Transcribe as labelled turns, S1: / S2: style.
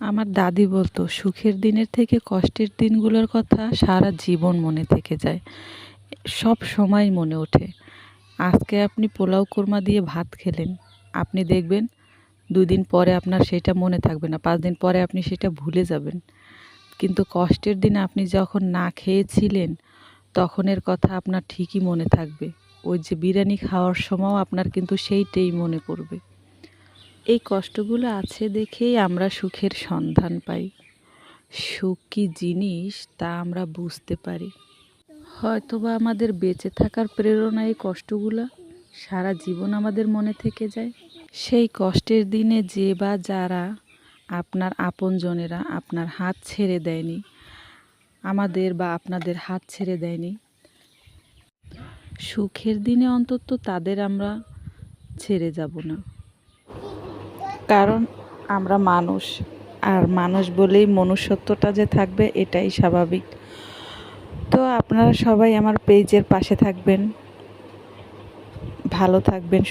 S1: আমার দাদি বলতো, সুখের দিনের থেকে কষ্টের দিনগুলোর কথা সারা জীবন মনে থেকে যায়। সব সময় মনে ওঠে। আজকে আপনি পোলাও কোরমা দিয়ে ভাত খেলেন। আপনি দেখবেন দুদিন পরে আপনার সেটা মনে থাকবে না, পাঁচ দিন পরে আপনি সেটা ভুলে যাবেন। কিন্তু কষ্টের দিনে আপনি যখন না খেয়েছিলেন, তখনের কথা আপনার ঠিকই মনে থাকবে। ওই যে বিরিয়ানি খাওয়ার সময়ও আপনার কিন্তু সেইটাই মনে পড়বে। এই কষ্টগুলো আছে দেখেই আমরা সুখের সন্ধান পাই। সুখ কী জিনিস তা আমরা বুঝতে পারি। হয়তোবা আমাদের বেঁচে থাকার প্রেরণা এই কষ্টগুলো সারা জীবন আমাদের মনে থেকে যায়। সেই কষ্টের দিনে যে বা যারা আপনার আপনজনেরা আপনার হাত ছেড়ে দেয়নি, আমাদের বা আপনাদের হাত ছেড়ে দেয়নি, সুখের দিনে অন্তত তাদের আমরা ছেড়ে যাব না। কারণ আমরা মানুষ, আর মানুষ বলেই মনুষ্যত্বটা যে থাকবে এটাই স্বাভাবিক। তো আপনারা সবাই আমার পেজের পাশে থাকবেন। ভালো থাকবেন